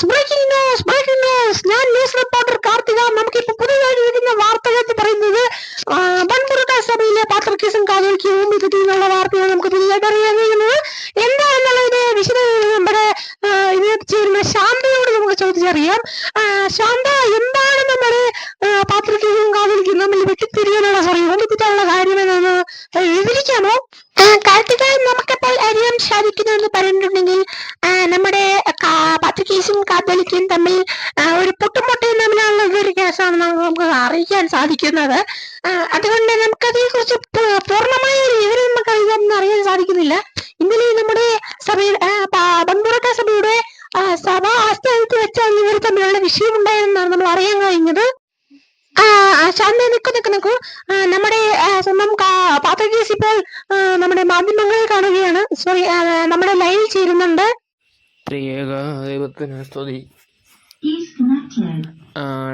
News breaking news breaking news ഞാൻ news reporter Karthika നമുക്ക് ഇപ്പൊ പുതുതായി ഇരിക്കുന്ന വാർത്തകൾ പറയുന്നത് ആ, വൻപുറക്ക സഭയിലെ പാത്രക്കേസും കാതോലിക്കവും എന്നുള്ള വാർത്തകൾ നമുക്ക് പുതിയതായിട്ട് അറിയാൻ കഴിയുന്നത്. എന്താണെന്നുള്ളത് വിശദ നമ്മുടെ ചേരുന്ന ശാന്തയോട് നമുക്ക് ചോദിച്ചറിയാം. ശാന്ത എന്താണ് നമ്മുടെ പാത്രക്കേസും കാതോലിക്കും തമ്മിൽ വെട്ടിത്തിരിയാനുള്ള സോറി ഒന്നിപ്പിക്കാനുള്ള കാര്യം വിവരിക്കാമോ? കാർത്തിക നമുക്കിപ്പോൾ അറിയാൻ സാധിക്കുന്നു എന്ന് പറഞ്ഞിട്ടുണ്ടെങ്കിൽ നമ്മുടെ പത്രികേസും കാതോലിക്കയും തമ്മിൽ ഒരു പൊട്ടുമുട്ടയും തമ്മിലുള്ള ഒരു കേസാണ് നമുക്ക് അറിയിക്കാൻ സാധിക്കുന്നത്. അതുകൊണ്ട് നമുക്കതിനെ കുറിച്ച് പൂർണമായ വിവരം നമുക്ക് അറിയാൻ അറിയാൻ സാധിക്കുന്നില്ല. ഇന്നലെ നമ്മുടെ സഭയുടെ സഭയുടെ സഭാ ആസ്ഥാനത്ത് വെച്ചാണ് ഇവർ തമ്മിലുള്ള വിഷയം ഉണ്ടായതെന്നാണ് നമ്മൾ അറിയാൻ കഴിഞ്ഞത്. ശാന്ത നിൽക്കു നിക്കു നിക്കു. നമ്മുടെ സ്വന്തം പാത്രകേസ് ഇപ്പോൾ നമ്മുടെ മാധ്യമങ്ങളിൽ കാണുകയാണ്. സോറി നമ്മുടെ ലൈവിൽ ചേരുന്നുണ്ട്. ത്രിയേക ദൈവത്തിന് സ്തുതി.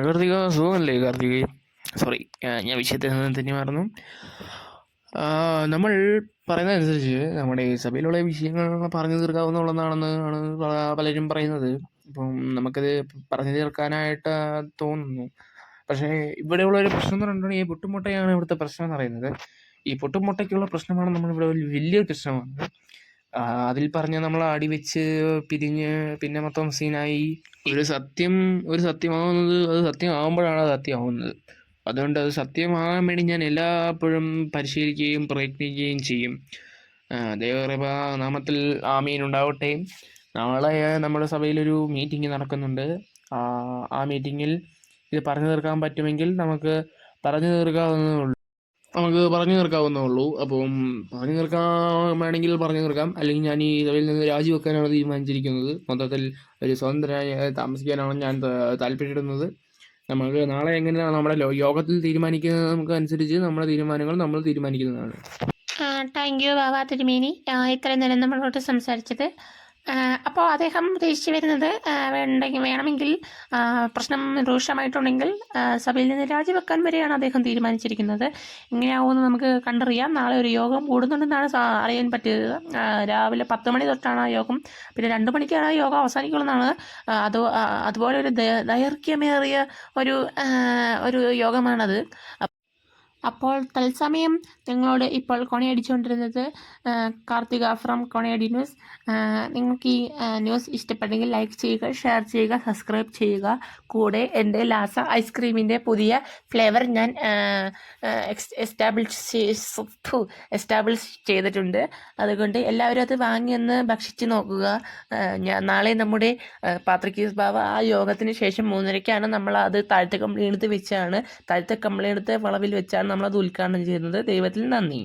കാർത്തിക സുഖമല്ലേ കാർത്തിക? സോറി ഞാൻ വിഷയത്തിൽ നിന്ന് തന്നെ മറന്നു. നമ്മൾ പറയുന്നതനുസരിച്ച് നമ്മുടെ സഭയിലുള്ള വിഷയങ്ങൾ പറഞ്ഞു തീർക്കാവുന്നതാണെന്ന് ആണ് പല- പലരും പറയുന്നത്. ഇപ്പം നമുക്കത് പറഞ്ഞു തീർക്കാനായിട്ട് തോന്നുന്നു. പക്ഷേ ഇവിടെയുള്ള ഒരു പ്രശ്നം എന്ന് പറഞ്ഞിട്ടുണ്ടെങ്കിൽ ഈ പൊട്ടുമുട്ടയാണ് ഇവിടുത്തെ പ്രശ്നം എന്ന് പറയുന്നത്. ഈ പൊട്ടുമുട്ടയ്ക്കുള്ള പ്രശ്നമാണ് നമ്മളിവിടെ വലിയൊരു പ്രശ്നമാണ്. അതിൽ പറഞ്ഞ നമ്മൾ ആടി വെച്ച് പിരിഞ്ഞ് പിന്നെ മൊത്തം സീനായി. ഒരു സത്യം ഒരു സത്യമാവുന്നത് അത് സത്യമാവുമ്പോഴാണ് അത് സത്യമാവുന്നത്. അതുകൊണ്ട് അത് സത്യമാകാൻ വേണ്ടി ഞാൻ എല്ലാപ്പോഴും പരിശീലിക്കുകയും പ്രയത്നിക്കുകയും ചെയ്യും. ദൈവകൃപ നാമത്തിൽ ആമീൻ ഉണ്ടാവട്ടെ. നാളെ നമ്മുടെ സഭയിലൊരു മീറ്റിംഗ് നടക്കുന്നുണ്ട്. ആ മീറ്റിങ്ങിൽ ഇത് പറഞ്ഞു തീർക്കാൻ പറ്റുമെങ്കിൽ നമുക്ക് പറഞ്ഞു തീർക്കാവുന്നതേ ഉള്ളൂ. നമുക്ക് പറഞ്ഞു തീർക്കാവുന്നേ ഉള്ളൂ. അപ്പം പറഞ്ഞു തീർക്കാൻ വേണമെങ്കിൽ പറഞ്ഞു തീർക്കാം. അല്ലെങ്കിൽ ഞാൻ ഈ സഭയിൽ നിന്ന് രാജിവെക്കാനാണ് തീരുമാനിച്ചിരിക്കുന്നത്. മൊത്തത്തിൽ ഒരു സ്വതന്ത്രനായി താമസിക്കാനാണ് ഞാൻ താല്പര്യപ്പെടുന്നത്. നമുക്ക് നാളെ എങ്ങനെയാണ് നമ്മുടെ യോഗത്തിൽ തീരുമാനിക്കുന്നത് നമുക്ക് അനുസരിച്ച് നമ്മുടെ തീരുമാനങ്ങൾ നമ്മൾ തീരുമാനിക്കുന്നതാണ്. താങ്ക് യു ബാബാ തിരുമേനി. ഇത്രയും നേരം നമ്മളോട് സംസാരിച്ചത്. അപ്പോൾ അദ്ദേഹം ഉദ്ദേശിച്ചു വരുന്നത് വേണ്ടെങ്കിൽ വേണമെങ്കിൽ പ്രശ്നം രൂക്ഷമായിട്ടുണ്ടെങ്കിൽ സഭയിൽ നിന്ന് രാജിവെക്കാൻ വരെയാണ് അദ്ദേഹം തീരുമാനിച്ചിരിക്കുന്നത്. എങ്ങനെയാവുമെന്ന് നമുക്ക് കണ്ടറിയാം. നാളെ ഒരു യോഗം കൂടുന്നുണ്ടെന്നാണ് അറിയാൻ പറ്റിയത്. രാവിലെ പത്ത് മണി തൊട്ടാണ് ആ യോഗം പിന്നെ രണ്ട് മണിക്കാണ് ആ യോഗം അവസാനിക്കുള്ളതാണ് അത് അതുപോലെ ഒരു ദൈർഘ്യമേറിയ ഒരു ഒരു യോഗമാണത്. അപ്പോൾ തത്സമയം നിങ്ങളോട് ഇപ്പോൾ കൊണയടിച്ചുകൊണ്ടിരുന്നത് കാർത്തിക ഫ്രം കൊണയടി ന്യൂസ് നിങ്ങൾക്ക് ഈ ന്യൂസ് ഇഷ്ടപ്പെട്ടെങ്കിൽ ലൈക്ക് ചെയ്യുക ഷെയർ ചെയ്യുക സബ്സ്ക്രൈബ് ചെയ്യുക. കൂടെ എന്റെ ലാസ ഐസ്ക്രീമിന്റെ പുതിയ ഫ്ലേവർ ഞാൻ എസ്റ്റാബ്ലിഷ് എസ്റ്റാബ്ലിഷ് ചെയ്തിട്ടുണ്ട്. അതുകൊണ്ട് എല്ലാവരും അത് വാങ്ങി ഒന്ന് ഭക്ഷിച്ച് നോക്കുക. ഞാൻ നാളെ നമ്മുടെ പാത്രക്കീസ് ബാബ ആ യോഗത്തിന് ശേഷം മൂന്നരയ്ക്കാണ് നമ്മൾ അത് താഴത്തെ കമ്പിളിയെടുത്ത് വെച്ചാണ്. താഴത്തെ കമ്പിളിയെടുത്ത് വളവിൽ വെച്ചാണ് നമ്മൾ അത് ഉദ്ഘാടനം ചെയ്യുന്നത് ദൈവത്തിൽ നന്ദി.